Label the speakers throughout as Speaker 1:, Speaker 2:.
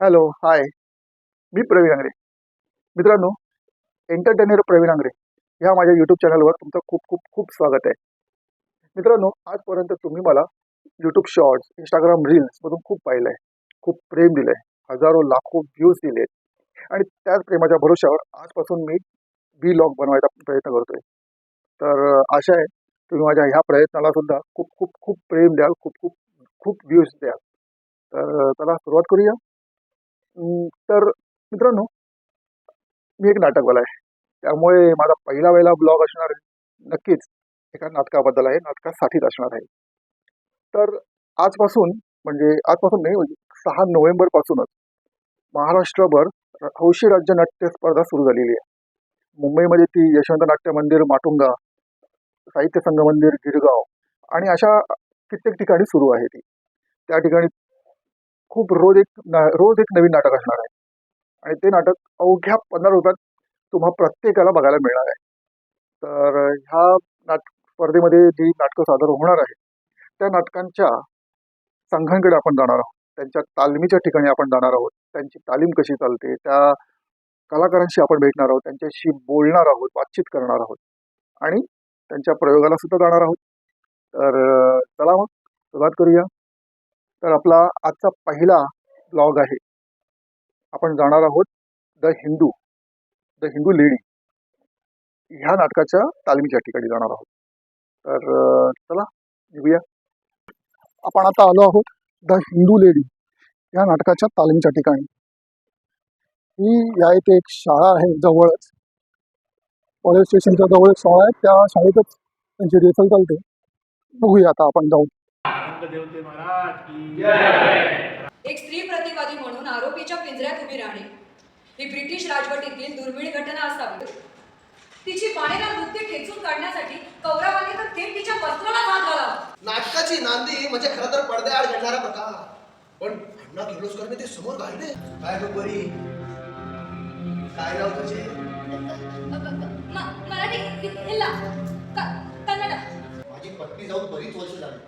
Speaker 1: Hello hi. मी प्रवीण आंगरे. मित्रांनो entertainer Pravin Angre ह्या माझ्या यूट्यूब चॅनलवर तुमचं खूप खूप खूप स्वागत आहे. मित्रांनो आजपर्यंत तुम्ही मला यूट्यूब शॉर्ट्स इंस्टाग्राम रील्समधून खूप पाहिलं आहे खूप प्रेम दिलं आहे हजारो लाखो व्ह्यूज दिले आहेत आणि त्याच प्रेमाच्या भरोश्यावर आजपासून मी बी लॉग बनवायचा प्रयत्न करतोय. तर आशा आहे तुम्ही माझ्या ह्या प्रयत्नाला सुद्धा खूप खूप खूप प्रेम द्याल खूप खूप खूप व्ह्यूज द्याल. तर चला सुरुवात करूया. तर मित्रांनो मी एक नाटकवाला आहे. त्यामुळे माझा पहिला वेळेला ब्लॉग असणार नक्कीच एका नाटकाबद्दल आहे नाटकासाठीच असणार आहे. तर आजपासून म्हणजे आजपासून नाही म्हणजे सहा नोव्हेंबर पासूनच महाराष्ट्रभर हौशी राज्य नाट्य स्पर्धा सुरू झालेली आहे. मुंबईमध्ये ती यशवंत नाट्य मंदिर माटुंगा साहित्य संघ मंदिर गिरगाव आणि अशा कित्येक ठिकाणी सुरू आहे ती. त्या ठिकाणी खूप रोज एक ना- रोज एक नवीन नाटक असणार आहे. आणि ते नाटक अवघ्या पंधरा रुपयात तुम्हा प्रत्येकाला बघायला मिळणार आहे. तर ह्या नाट स्पर्धेमध्ये जी नाटकं सादर होणार आहे त्या नाटकांच्या संघांकडे आपण जाणार आहोत. त्यांच्या तालमीच्या ठिकाणी आपण जाणार आहोत. त्यांची तालीम कशी चालते त्या कलाकारांशी आपण भेटणार आहोत. त्यांच्याशी बोलणार आहोत बातचीत करणार आहोत. आणि त्यांच्या प्रयोगाला सुद्धा जाणार आहोत. तर चला मग सुरुवात करूया. तर आपला आजचा पहिला ब्लॉग आहे. आपण जाणार आहोत the Hindu the Hindu lady. ह्या नाटकाच्या तालमीच्या ठिकाणी जाणार आहोत. तर चला निघूया. आपण आता आलो आहोत द हिंदू लेडी या नाटकाच्या तालमीच्या ठिकाणी. ही या इथे एक शाळा आहे जवळच. कॉलेज स्टेशनच्या जवळ एक शाळा आहे. त्या शाळेतच त्यांची रिहर्सल चालते. बघूया आता आपण जाऊ
Speaker 2: देवते महाराज की
Speaker 3: एक स्त्री प्रतिवादी म्हणून आरोपीच्या पिंजऱ्यात उभी राहणे. ही ब्रिटिश राजवटीतील दुर्मिळ घटना असावी. तिची पाणीला नृत्य खेचून काढण्यासाठी कौरवाने तर थेट तिच्या वस्त्राला हात घालावा
Speaker 4: नाटकाची नांदी म्हणजे खरं तर पडद्याआड घडणारा प्रकार. पण अण्णा किर्लोस्करने ते समोर गायले काय गं बरी काय नाव तुझे?
Speaker 3: मराठी इल्ला कन्नड.
Speaker 5: माझी पत्नी जाऊन बरीच वर्ष झाली.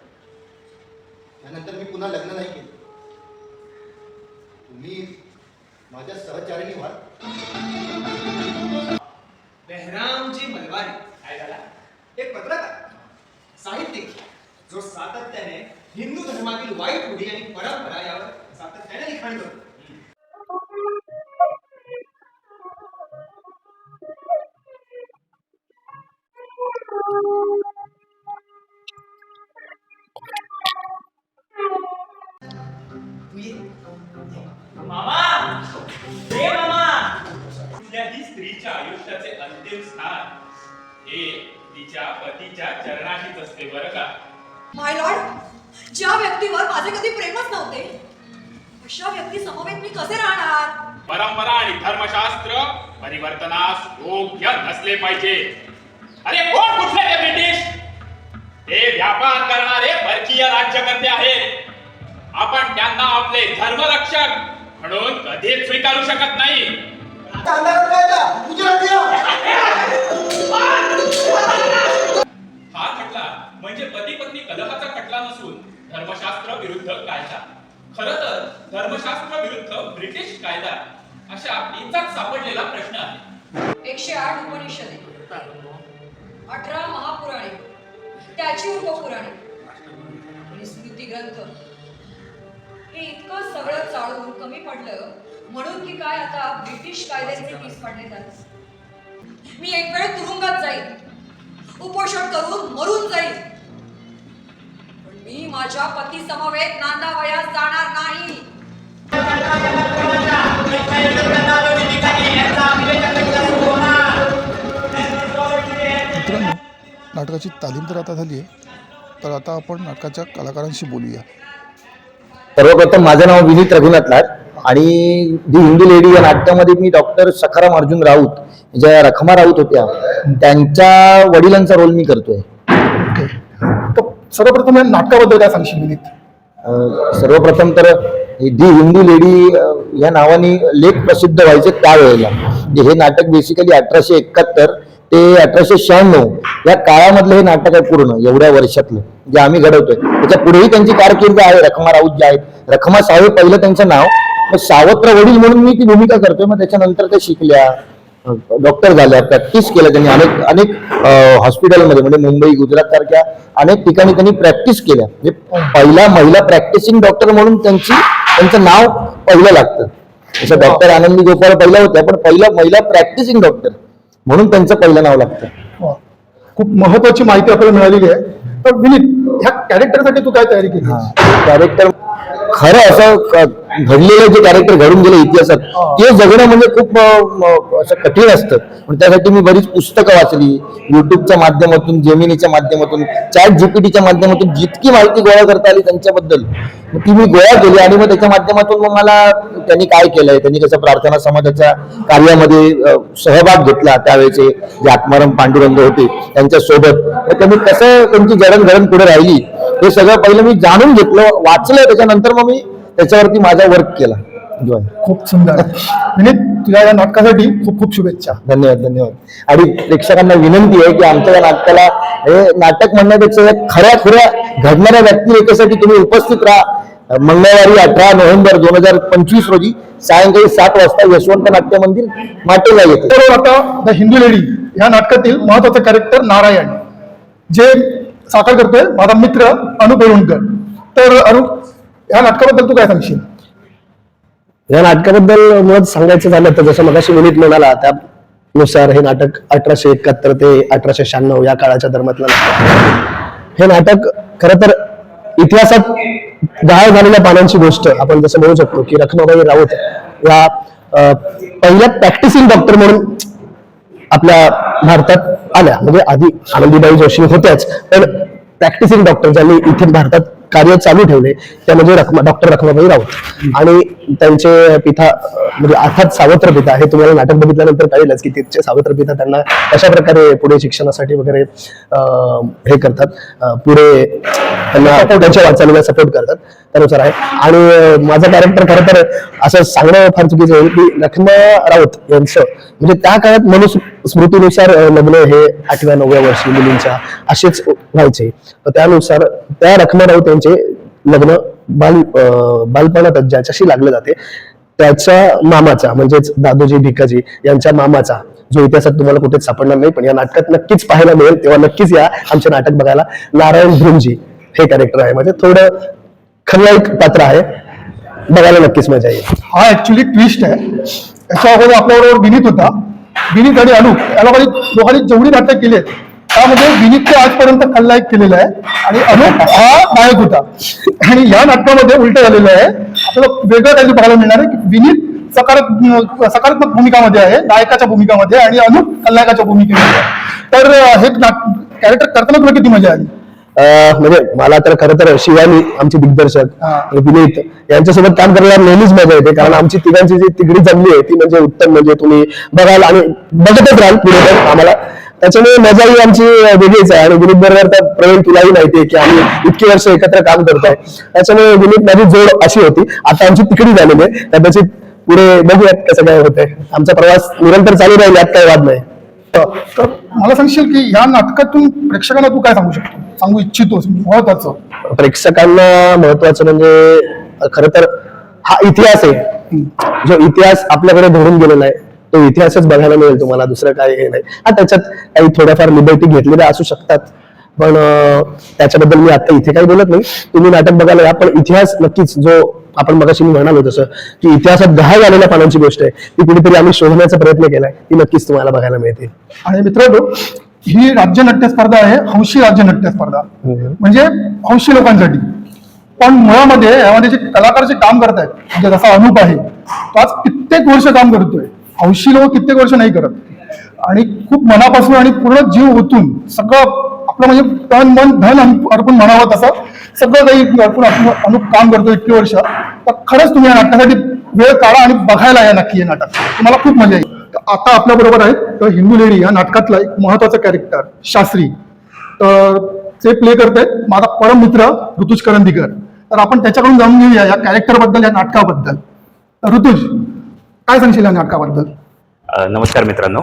Speaker 5: त्यानंतर मी पुन्हा लग्न नाही केलं. तुम्ही माझ्या सहचारिणी व्हाल
Speaker 6: बेहरामजी मलवारी काय झाला? एक पत्रकार. साहित्यिक. जो सातत्याने हिंदू धर्मातील वाईट रूढी आणि परंपरा यावर सातत्याने लिखाण करतो.
Speaker 3: अशा समवेत मी कसे राहणार?
Speaker 2: परंपरा आणि धर्मशास्त्र परिवर्तनास योग्य नसले पाहिजे. अरे कोण कुठले ते ब्रिटिश? ते व्यापार करणारे परकीय राज्यकर्ते आहेत. आपण त्यांना आपले धर्मरक्षक म्हणून कधीच स्वीकारू शकत नाही. हा खटला म्हणजे पती पत्नी कलहाचा खटला नसून धर्मशास्त्र विरुद्ध कायदा. खर तर धर्मशास्त्र विरुद्ध ब्रिटिश कायदा अशा इंचात सापडलेला प्रश्न आहे.
Speaker 3: एकशे आठ उपनिषदे अठरा महापुराणे त्याची उपपुराणे आणि स्मृती ग्रंथ हे इतकं सगळं चाळून कमी पडलं म्हणून की काय आता ब्रिटिश कायद्याचे केस पडले जात मी एक वेळ तुरुंगात जाईल उपोषण करून मरून जाईल मी माझ्या पती समवेत नांदावयास जाणार नाही.
Speaker 1: मित्रांनो नाटकाची तालीम तर आता झाली आहे तर आता आपण नाटकाच्या कलाकारांशी बोलूया.
Speaker 7: सर्वप्रथम माझं नाव विनीत रघुनाथ लाड आणि दी हिंदू लेडी या नाटकामध्ये मी डॉक्टर सखाराम अर्जुन राऊत ज्या रखमा राऊत होत्या त्यांच्या वडिलांचा रोल मी करतोय.
Speaker 1: सर्वप्रथम या नाटकाबद्दल काय सांगशील विनीत?
Speaker 7: सर्वप्रथम तर दी हिंदू लेडी या नावाने लेख प्रसिद्ध व्हायचे त्यावेळेला. म्हणजे हे नाटक बेसिकली अठराशे एकाहत्तर ते अठराशे शहाण्णव या काळामधलं हे नाटक आहे पूर्ण एवढ्या वर्षातलं. जे आम्ही घडवतोय. त्याच्या पुढेही त्यांची कारकीर्द आहे रखमा राऊत जे आहेत. रखमा साहेब पहिलं त्यांचं नाव. मग सावत्र वडील म्हणून मी ती भूमिका करतोय मग त्याच्यानंतर त्या शिकल्या. डॉक्टर झाल्या प्रॅक्टिस केल्या त्यांनी अनेक अनेक हॉस्पिटलमध्ये म्हणजे मुंबई गुजरात सारख्या अनेक ठिकाणी त्यांनी प्रॅक्टिस केल्या. म्हणजे पहिला महिला प्रॅक्टिसिंग डॉक्टर म्हणून त्यांची त्यांचं नाव पहिलं लागतं. जसं डॉक्टर आनंदी गोपाळ पहिल्या होत्या पण पहिला महिला प्रॅक्टिसिंग डॉक्टर म्हणून त्यांचं पहिलं नाव लागतं.
Speaker 8: खूप महत्वाची माहिती आपल्याला मिळालेली आहे. तर विनीत ह्या कॅरेक्टरसाठी तू काय तयारी केली
Speaker 7: कॅरेक्टर खरं असं घडलेलं जे कॅरेक्टर घडून गेलं इतिहासात ते जगणं म्हणजे खूप असं कठीण असतं. पण त्यासाठी मी बरीच पुस्तकं वाचली. युट्यूबच्या माध्यमातून जेमिनीच्या माध्यमातून चॅट जीपीटीच्या माध्यमातून जितकी माहिती गोळा करता आली त्यांच्याबद्दल ती मी गोळा केली आणि मग त्याच्या माध्यमातून मग मला त्यांनी काय केलंय त्यांनी कसं प्रार्थना समाजाच्या कार्यामध्ये सहभाग घेतला त्यावेळेचे जे आत्माराम पांडुरंग होते त्यांच्यासोबत त्यांनी कसं त्यांची जडणघडण पुढे राहिली हे सगळं पहिलं मी जाणून घेतलं वाचलं त्याच्यानंतर मग मी त्याच्यावरती माझा वर्क केला.
Speaker 8: खूप सुंदर. विनीत तुझ्या या नाटकासाठी खूप खूप शुभेच्छा.
Speaker 7: धन्यवाद धन्यवाद. आणि प्रेक्षकांना विनंती आहे की आमच्या या नाटकाला हे नाटक म्हणण्यापेक्षा खऱ्या खुऱ्या घडणाऱ्या व्यक्तिरेखेसाठी तुम्ही उपस्थित राहा. मंगळवारी अठरा नोव्हेंबर दोन हजार पंचवीस रोजी सायंकाळी सात वाजता यशवंत नाट्य मंदिर माटेला येतं.
Speaker 8: तर आता द हिंदू लेडी या नाटकातील महत्वाचं कॅरेक्टर नारायण जे साकार करतोय. माझा मित्र अनुप येळुणकर तर अनुप या नाटकाबद्दल तू काय सांगशील?
Speaker 9: या नाटकाबद्दल मुळात सांगायचं झालं तर जसं मगाशी विनीत म्हणाला त्यानुसार हे नाटक अठराशे एकाहत्तर ते अठराशे शहाण्णव या काळाच्या दरम्यातलं नाटक हे नाटक खरं तर इतिहासात गहाळ झालेल्या पानांची गोष्ट आपण जसं म्हणू शकतो की रखमाबाई राऊत या अं, पहिल्या प्रॅक्टिसिंग डॉक्टर म्हणून आपल्या भारतात आल्या. म्हणजे आधी आनंदीबाई जोशी होत्याच पण प्रॅक्टिसिंग डॉक्टर ज्यांनी इथे भारतात कार्य चालू ठेवले त्या म्हणजे रखमा डॉक्टर रखमाबाई राऊत आणि त्यांचे पिता म्हणजे अर्थात सावत्र पिता हे तुम्हाला नाटक बघितल्यानंतर कळेलच की तिथचे सावत्र पिता त्यांना कशा प्रकारे पुढे शिक्षणासाठी वगैरे अं, हे करतात. अं, पुढे त्यांना त्यांच्या वाटचालीला सपोर्ट करतात. त्यानुसार आहे. आणि अं, माझं कॅरेक्टर खरं तर असं सांगणं फार चुकीचं होईल की लखमा राऊत यांचं म्हणजे त्या काळात मनुस्मृतीनुसार अं, लग्न हे आठव्या नवव्या वर्षी मुलींच्या असेच व्हायचे. तर त्यानुसार त्या रखमा राऊत यांचे लग्न बाल बालपणातच ज्याच्याशी लागले जाते त्याच्या मामाचा म्हणजेच दादोजी भिकाजी यांच्या मामाचा जो इतिहासात तुम्हाला कुठेच सापडणार नाही पण या नाटकात नक्कीच पाहायला मिळेल तेव्हा नक्कीच या आमचे नाटक बघायला नारायण भ्रुमजी हे कॅरेक्टर आहे. म्हणजे थोडं खलनायक पात्र आहे. बघायला नक्कीच मजा येईल.
Speaker 8: हा ऍक्च्युली ट्विस्ट आहे. याच्या अगोदर आपल्याबरोबर विनीत होता. विनीत आणि अनुप या लोकांनी दोघांनी जेवढी नाटक केली आहेत त्यामध्ये विनीतने आजपर्यंत खलनायक केलेला आहे आणि अनुप हा नायक होता आणि या नाटकामध्ये उलट झालेलं आहे आपल्याला वेगळं काहीतरी बघायला मिळणार आहे की विनीत सकारात्मक सकारात्मक भूमिकामध्ये आहे नायकाच्या भूमिकामध्ये आणि अनुप खलनायकाच्या भूमिकेमध्ये. तर हे कॅरेक्टर करताना तुला किती मजा आली
Speaker 9: अं, म्हणजे मला तर खरं तर शिवानी आमचे दिग्दर्शक. विनीत यांच्यासोबत काम करायला नेहमीच मजा येते कारण आमची तिघांची जी तिघडी जमली आहे ती म्हणजे उत्तम म्हणजे तुम्ही बघाल आणि बघतच राहाल पुढे आम्हाला त्याच्यामुळे मजा ही आमची वेगळीच आहे. आणि विनीत बरोबर तर प्रवीण तुलाही माहिती आहे की आम्ही इतकी वर्ष एकत्र काम करतोय. त्याच्यामुळे विनीत माझी जोड अशी होती. आता आमची तिकडी झालेली आहे. कदाचित पुढे बघूयात कसं काय होतंय. आमचा प्रवास निरंतर चालू राहील यात काही वाद नाही.
Speaker 8: तर मला सांगशील की या नाटकातून प्रेक्षकांना तू काय सांगू शकतो? सांगू इच्छितोस महत्वाचं.
Speaker 9: प्रेक्षकांना महत्वाचं म्हणजे खर तर हा इतिहास आहे. जो इतिहास आपल्याकडे धरून गेलेला आहे. तो इतिहासच बघायला मिळेल तुम्हाला दुसरं काय हे नाही. हा त्याच्यात काही थोड्याफार लिबर्टी घेतलेल्या असू शकतात. पण त्याच्याबद्दल मी आता इथे काही बोलत नाही. तुम्ही नाटक बघायला या पण इतिहास नक्कीच जो आपण मगाशी मी म्हणालो तसं की इतिहासात गहाळ झालेल्या पानांची गोष्ट आहे. ती कुठेतरी आम्ही शोधण्याचा प्रयत्न केलाय ती नक्कीच तुम्हाला बघायला मिळते
Speaker 8: आणि मित्रांनो ही राज्य नाट्य स्पर्धा आहे हौशी राज्य नाट्य स्पर्धा. म्हणजे हौशी लोकांसाठी. पण मुळामध्ये यामध्ये जे कलाकार जे काम करतायत म्हणजे जसा अनुप आहे तो आज कित्येक वर्ष काम करतोय. हौशी लोक कित्येक वर्ष नाही करत. आणि खूप मनापासून आणि पूर्ण जीव ओतून सगळं आपलं म्हणजे तन मन धन अर्पण म्हणावं तसं सगळं काही अर्पण आपण अनुप काम करतो इतकी वर्ष. तर खरंच तुम्ही या नाटकासाठी वेळ काढा आणि बघायला या नक्की हे नाटक. तुम्हाला खूप मजा येईल. तर आता आपल्या बरोबर आहेत तर हिंदू लेडी या नाटकातला एक महत्वाचं कॅरेक्टर शास्त्री. तर ते प्ले करते माझा परम मित्र ऋतुज करंदीकर. तर आपण त्याच्याकडून जाणून घेऊया या कॅरेक्टरबद्दल या नाटकाबद्दल. तर ऋतुज काय सांगशील या नाटकाबद्दल
Speaker 2: नमस्कार मित्रांनो.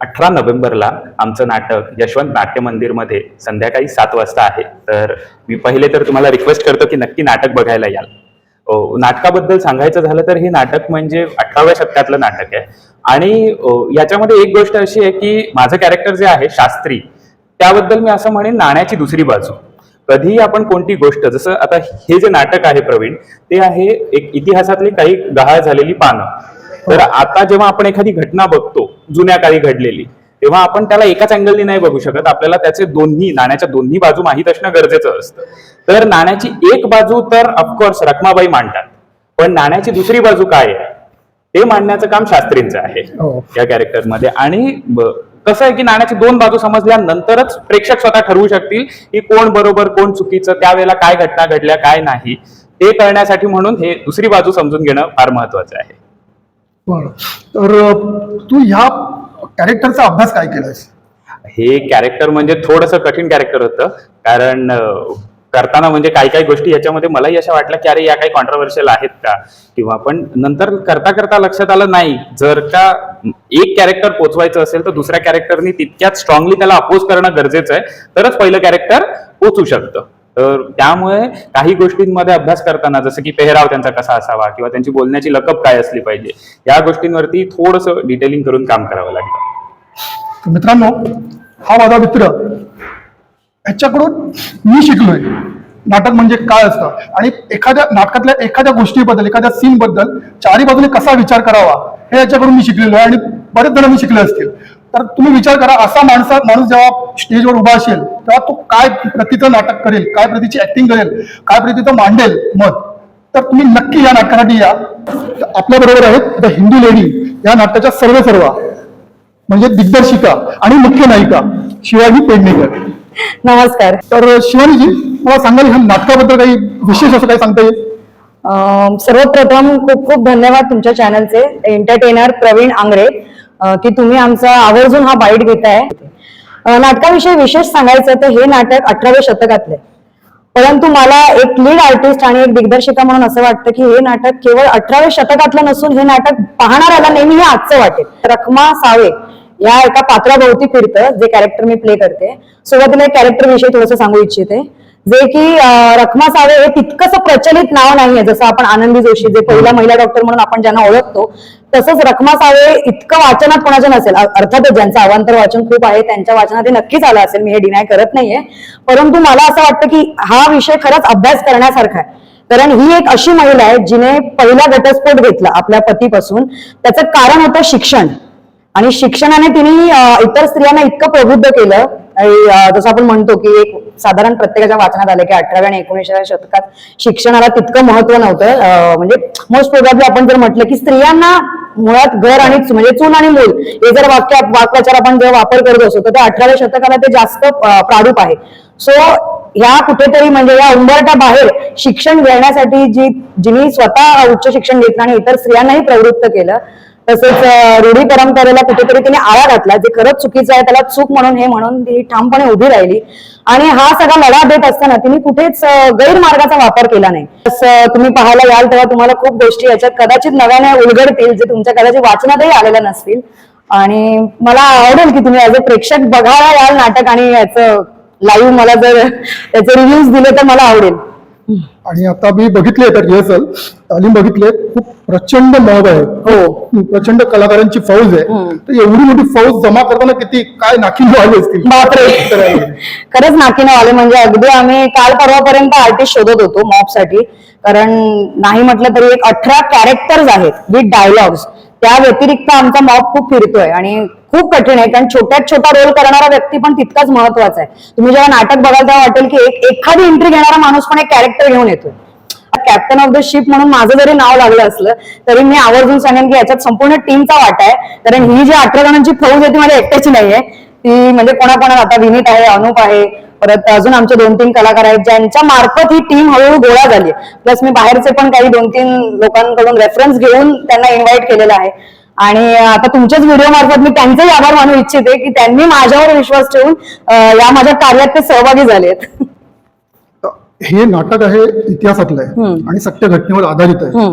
Speaker 2: अठरा नोव्हेंबरला आमचं नाटक यशवंत नाट्य मंदिरमध्ये संध्याकाळी सात वाजता आहे. तर मी पहिले तर तुम्हाला रिक्वेस्ट करतो की नक्की नाटक बघायला याल. नाटकाबद्दल सांगायचं झालं तर हे नाटक म्हणजे अठराव्या शतकातलं नाटक आहे. आणि याच्यामध्ये एक गोष्ट अशी आहे की माझं कॅरेक्टर जे आहे शास्त्री त्याबद्दल मी असं म्हणेन नाण्याची दुसरी बाजू. कधीही आपण कोणती गोष्ट जसं आता हे जे नाटक आहे प्रवीण ते आहे एक इतिहासातली काही गहाळ झालेली पानं. तर आता जेव्हा आपण एखादी घटना बघतो जुन्या काळी घडलेली तेव्हा आपण त्याला एकाच अँगलनी नाही बघू शकत. आपल्याला त्याचे दोन्ही नाण्याच्या दोन्ही बाजू माहीत असणं गरजेचं असतं. तर नाण्याची एक बाजू तर ऑफकोर्स रखमाबाई मांडतात. पण नाण्याची दुसरी बाजू काय आहे? ते मांडण्याचं काम शास्त्रींचं आहे.
Speaker 8: हो.
Speaker 2: या कॅरेक्टरमध्ये आणि कसं आहे की नाण्याची दोन बाजू समजल्यानंतरच प्रेक्षक स्वतः ठरवू शकतील की कोण बरोबर कोण चुकीचं त्यावेळेला काय घटना घडल्या काय नाही. ते कळण्यासाठी म्हणून हे दुसरी बाजू समजून घेणं फार महत्वाचं आहे.
Speaker 8: तर तू ह्या कॅरेक्टरचा अभ्यास काय केलायस?
Speaker 2: हे कॅरेक्टर म्हणजे थोडंसं कठीण कॅरेक्टर होतं. कारण करताना म्हणजे काही काही गोष्टी याच्यामध्ये मलाही अशा वाटल्या की अरे या काही कॉन्ट्रोवर्शियल आहेत का? किंवा पण नंतर करता करता लक्षात आलं नाही. जर का एक कॅरेक्टर पोचवायचं असेल तर दुसऱ्या कॅरेक्टरनी तितक्याच स्ट्रॉंगली त्याला अपोज करणं गरजेचं आहे. तरच पहिलं कॅरेक्टर पोचू शकतं. तर त्यामुळे काही गोष्टींमध्ये अभ्यास करताना जसं की पेहराव त्यांचा कसा असावा किंवा त्यांची बोलण्याची लकब काय असली पाहिजे या गोष्टींवरती थोडंसं डिटेलिंग करून काम करावं लागतं.
Speaker 8: मित्रांनो हा माझा मित्र ह्याच्याकडून मी शिकलोय. नाटक म्हणजे काय असतं? आणि एखाद्या नाटकातल्या एखाद्या गोष्टीबद्दल एखाद्या सीन बद्दल चारी बाजूने कसा विचार करावा हे याच्याकडून मी शिकलेलो आहे आणि बरेच जणांनी शिकले असतील. तर तुम्ही विचार करा असा माणसा माणूस जेव्हा स्टेजवर उभा असेल तेव्हा तो काय प्रतीचं नाटक करेल काय प्रतीची ऍक्टिंग करेल काय प्रतीचं मांडेल मत? तर तुम्ही नक्की या नाटकासाठी या. आपल्या बरोबर आहेत द हिंदू लेडी. या नाटकाच्या सर्व सर्व म्हणजे दिग्दर्शिका आणि मुख्य नायिका शिवाजी पेडणेकर.
Speaker 10: नमस्कार.
Speaker 8: तर शिवानीजी मला सांगाल ह्या नाटकाबद्दल काही विशेष असं काही सांगता येईल?
Speaker 10: सर्वप्रथम खूप खूप धन्यवाद तुमच्या चॅनलचे एंटरटेनर प्रवीण आंगरे की तुम्ही आमचा आवर्जून हा बाईट घेताय. नाटकाविषयी विशेष सांगायचं तर हे नाटक अठराव्या शतकातले. परंतु मला एक लीड आर्टिस्ट आणि एक दिग्दर्शिका म्हणून असं वाटतं की हे नाटक केवळ अठराव्या शतकातलं नसून हे नाटक पाहणाऱ्याला नेहमी हे आजचं वाटेल. रखमा सावे या एका पात्राभोवती फिरतं जे कॅरेक्टर मी प्ले करते. सुरुवातीला एक कॅरेक्टर विषयी थोडंसं सांगू इच्छिते. जे की रखमा सावे हे तितकंसं प्रचलित नाव नाहीये. जसं आपण आनंदी जोशी जे पहिला महिला डॉक्टर म्हणून आपण ज्यांना ओळखतो तसंच रखमा सावे इतकं वाचनात कोणाचं नसेल. अर्थातच ज्यांचं अवांतर वाचन खूप आहे त्यांच्या वाचनात हे नक्कीच आलं असेल. मी हे डिनाय करत नाहीये. परंतु मला असं वाटतं की हा विषय खरंच अभ्यास करण्यासारखा आहे. कारण ही एक अशी महिला आहे जिने पहिला घटस्फोट घेतला आपल्या पतीपासून. त्याचं कारण होतं शिक्षण. आणि शिक्षणाने तिने इतर स्त्रियांना इतकं प्रबुद्ध केलं. जसं आपण म्हणतो की एक साधारण प्रत्येकाच्या वाचनात आलं की अठराव्या आणि एकोणीसाव्या शतकात शिक्षणाला तितकं महत्त्व नव्हतं. म्हणजे मोस्ट प्रोबॅबली आपण जर म्हटलं की स्त्रियांना मुळात घर आणि म्हणजे चूल आणि मूल हे जर वाक्य वाक्प्रचार आपण जेव्हा वापर करत असतो तर ते अठराव्या शतकाला ते जास्त प्रारूप आहे. सो ह्या कुठेतरी म्हणजे या उंबरटा बाहेर शिक्षण घेण्यासाठी जी जिने स्वतः उच्च शिक्षण घेतलं आणि इतर स्त्रियांनाही प्रवृत्त केलं तसेच रूढी परंपरेला कुठेतरी तिने आळा घातला. जे खरंच चुकीचं आहे त्याला चूक म्हणून हे म्हणून ती ठामपणे उभी राहिली. आणि हा सगळा लढा देत असताना तिने कुठेच गैरमार्गाचा वापर केला नाही. तसं तुम्ही पाहायला याल तेव्हा तुम्हाला खूप गोष्टी याच्यात कदाचित नव्याने उलगडतील जे तुमच्या कदाचित वाचनातही आलेल्या नसतील. आणि मला आवडेल की तुम्ही ऍज अ प्रेक्षक बघायला याल नाटक आणि याचं लाईव्ह मला जर त्याचे रिव्ह्यूज दिले तर मला आवडेल.
Speaker 8: आणि आता मी बघितले तर रिहर्सल तालीम बघितले खूप प्रचंड मॉब आहे.
Speaker 10: हो.
Speaker 8: प्रचंड कलाकारांची फौज आहे. तर एवढी मोठी फौज जमा करताना किती काय नाकी आली असतील?
Speaker 10: बापरे. खरंच नाकीनं आले. म्हणजे अगदी आम्ही काल परवापर्यंत आर्टिस्ट शोधत होतो मॉपसाठी. कारण नाही म्हटलं तरी एक अठरा कॅरेक्टर्स आहेत विथ डायलॉग्स त्या व्यतिरिक्त आमचा मॉब खूप फिरतोय आणि खूप कठीण आहे. कारण छोट्यात छोटा रोल करणारा व्यक्ती पण तितकाच महत्त्वाचा आहे. तुम्ही जेव्हा नाटक बघाल तेव्हा वाटेल की एक एखादी एंट्री घेणारा माणूस पण एक कॅरेक्टर घेऊन येतोय. कॅप्टन ऑफ द शिप म्हणून माझं जरी नाव लागलं असलं तरी मी आवर्जून सांगेन की याच्यात संपूर्ण टीमचा वाटा आहे. कारण ही जी अठरा जणांची फौज आहे ती माझ्या एकट्याची नाहीये. ती म्हणजे कोणाकोणा आता विनीत आहे अनुप आहे परत अजून आमचे दोन तीन कलाकार आहेत ज्यांच्या मार्फत ही टीम हळूहळू गोळा झाली प्लस मी बाहेरचे पण काही दोन तीन लोकांकडून रेफरन्स घेऊन त्यांना इन्व्हाइट केलेलं आहे. आणि आता तुमच्याच व्हिडिओ मार्फत मी त्यांचेही आभार मानू इच्छिते की त्यांनी माझ्यावर विश्वास ठेवून या माझ्या कार्यात ते सहभागी झालेत
Speaker 8: हे नाटक आहे इतिहासातलं आहे आणि सत्य घटनेवर आधारित आहे.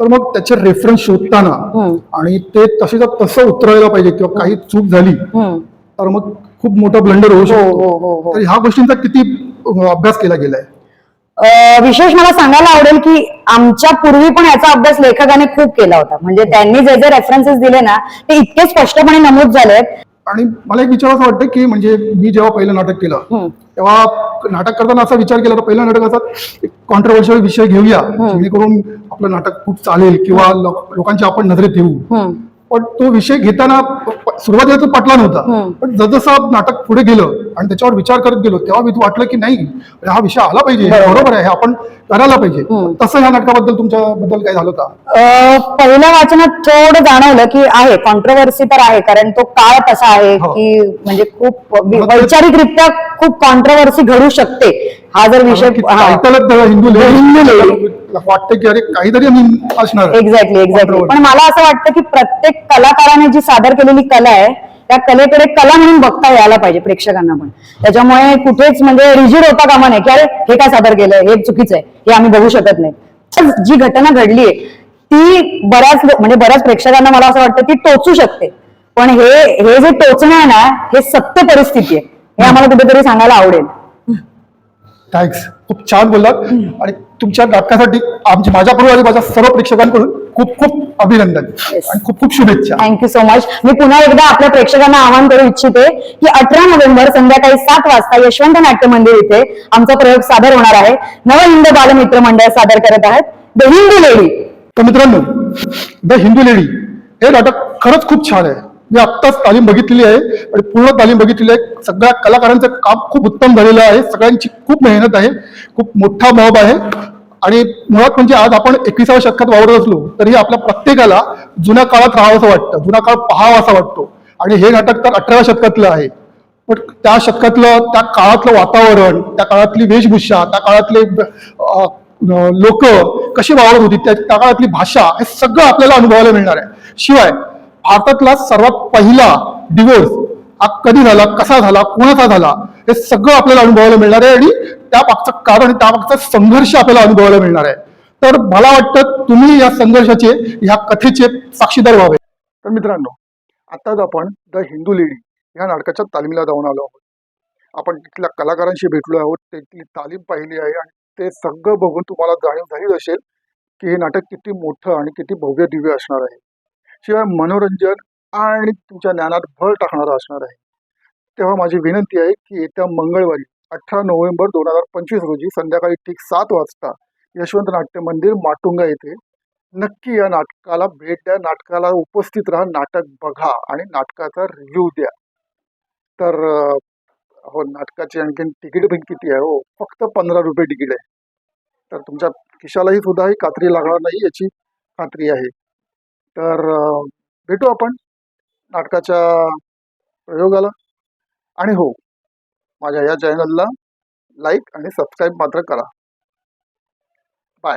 Speaker 8: तर मग त्याचे रेफरन्स शोधताना आणि ते तसेच तसं उतरायला पाहिजे किंवा काही चूक झाली तर मग खूप मोठा ब्लंडर होऊ
Speaker 10: हो, हो, हो,
Speaker 8: शकतो
Speaker 10: हो.
Speaker 8: तर ह्या गोष्टींचा किती अभ्यास केला गेलाय?
Speaker 10: विशेष मला सांगायला आवडेल की आमच्या पूर्वी पण याचा अभ्यास लेखकाने खूप केला होता. म्हणजे त्यांनी जे जे रेफरन्सेस दिले ना ते इतके स्पष्टपणे नमूद झालेत.
Speaker 8: आणि मला एक विचार असं वाटतं की म्हणजे मी जेव्हा पहिलं नाटक केलं. तेव्हा नाटक करताना असा विचार केला होता पहिलं नाटक असा कॉन्ट्रोवर्शियल विषय घेऊया जेणेकरून आपलं नाटक खूप चालेल किंवा लोक- लोकांच्या आपण नजरेत येऊ. पण तो विषय घेताना सुरुवातीला तो पटला नव्हता
Speaker 10: हम्म.
Speaker 8: पण जसजसं नाटक पुढे गेलं आणि त्याच्यावर विचार करत गेलो तेव्हा मी वाटलं की नाही हा विषय आला पाहिजे हे बरोबर आहे हे आपण करायला पाहिजे
Speaker 10: हम्म.
Speaker 8: तसं ह्या नाटकाबद्दल तुमच्याबद्दल काय झालं का
Speaker 10: पहिल्या वाचनात थोडं जाणवलं की आहे कॉन्ट्रोवर्सी तर आहे कारण तो काळ तसा आहे
Speaker 8: हो.
Speaker 10: की म्हणजे खूप वैचारिकरित्या खूप कॉन्ट्रोवर्सी घडू शकते हा जर विषय हा.
Speaker 8: हिंदू. वाटतं की अरे काहीतरी असणार
Speaker 10: एक्झॅक्टली एक्झॅक्टली. पण मला असं वाटतं की प्रत्येक कलाकाराने जी सादर केलेली कला आहे त्या कलेकडे कला म्हणून बघता यायला पाहिजे प्रेक्षकांना पण. त्याच्यामुळे कुठेच म्हणजे रिजिड होता कामा नाही की अरे हे काय सादर केलंय? हे चुकीचं आहे. हे आम्ही बघू शकत नाही. जी घटना घडलीय ती बऱ्याच म्हणजे बऱ्याच प्रेक्षकांना मला असं वाटतं ती टोचू शकते. पण हे हे जे टोचणं आहे ना हे सत्य परिस्थिती आहे हे आम्हाला कुठेतरी सांगायला आवडेल.
Speaker 8: थँक्स खूप छान बोललात. आणि तुमच्या नाटकासाठी आमची माझ्याबरोबर आणि माझ्या सर्व प्रेक्षकांकडून खूप खूप अभिनंदन आणि खूप खूप शुभेच्छा.
Speaker 10: थँक्यू सो मच मी पुन्हा एकदा आपल्या प्रेक्षकांना आवाहन करू इच्छिते की अठरा नोव्हेंबर संध्याकाळी सात वाजता यशवंत नाट्य मंदिर इथे आमचा प्रयोग सादर होणार आहे. नवहिंद बालमित्र मंडळ सादर करत आहेत. द हिंदू लेडी
Speaker 8: तर मित्रांनो द हिंदू लेडी हे नाटक खरंच खूप छान आहे. मी आत्ताच तालीम बघितलेली आहे आणि पूर्ण तालीम बघितलेली आहे. सगळ्या कलाकारांचं काम खूप उत्तम झालेलं आहे. सगळ्यांची खूप मेहनत आहे. खूप मोठा मॉब आहे. आणि मुळात म्हणजे आज आपण एकविसाव्या शतकात वावरत असलो तरी आपल्या प्रत्येकाला जुन्या काळात राहावं असं वाटतं जुना काळ पाहावा असा वाटतो. आणि हे नाटक तर अठराव्या शतकातलं आहे. पण त्या शतकातलं त्या काळातलं वातावरण त्या काळातली वेशभूषा त्या काळातले लोक कशी वावरत होती त्या त्या काळातली भाषा हे सगळं आपल्याला अनुभवायला मिळणार आहे. शिवाय भारतातला सर्वात पहिला डिवोर्स हा कधी झाला कसा झाला कोणाचा झाला हे सगळं आपल्याला अनुभवायला मिळणार आहे आणि त्या मागचं कारण त्या मागचा संघर्ष आपल्याला अनुभवायला मिळणार आहे. तर मला वाटतं तुम्ही या संघर्षाचे या कथेचे साक्षीदार व्हावे. तर मित्रांनो आताच आपण द हिंदू लेडी या नाटकाच्या तालीमीला जाऊन आलो आहोत. आपण तिथल्या कलाकारांशी भेटलो आहोत त्यातली तालीम पाहिली आहे आणि ते सगळं बघून तुम्हाला जाणीव झालीच असेल की हे नाटक किती मोठं आणि किती भव्य दिव्य असणार आहे. शिवाय मनोरंजन आणि तुमच्या ज्ञानात भर टाकणारं असणार आहे. तेव्हा माझी विनंती आहे की येत्या मंगळवारी अठरा नोव्हेंबर दोन हजार पंचवीस रोजी संध्याकाळी ठीक सात वाजता यशवंत नाट्य मंदिर माटुंगा येथे नक्की या नाटकाला भेट द्या. नाटकाला उपस्थित राहा. नाटक बघा आणि नाटकाचा रिव्ह्यू द्या. तर हो नाटकाची आणखीन तिकीट पण किती आहे? हो फक्त पंधरा रुपये तिकीट आहे. तर तुमच्या खिशालाही सुद्धा ही कात्री लागणार नाही याची खात्री आहे. तर भेटू आपण नाटकाच्या प्रयोगाला. आणि हो माझ्या या चॅनलला लाईक आणि सबस्क्राईब मात्र करा. बाय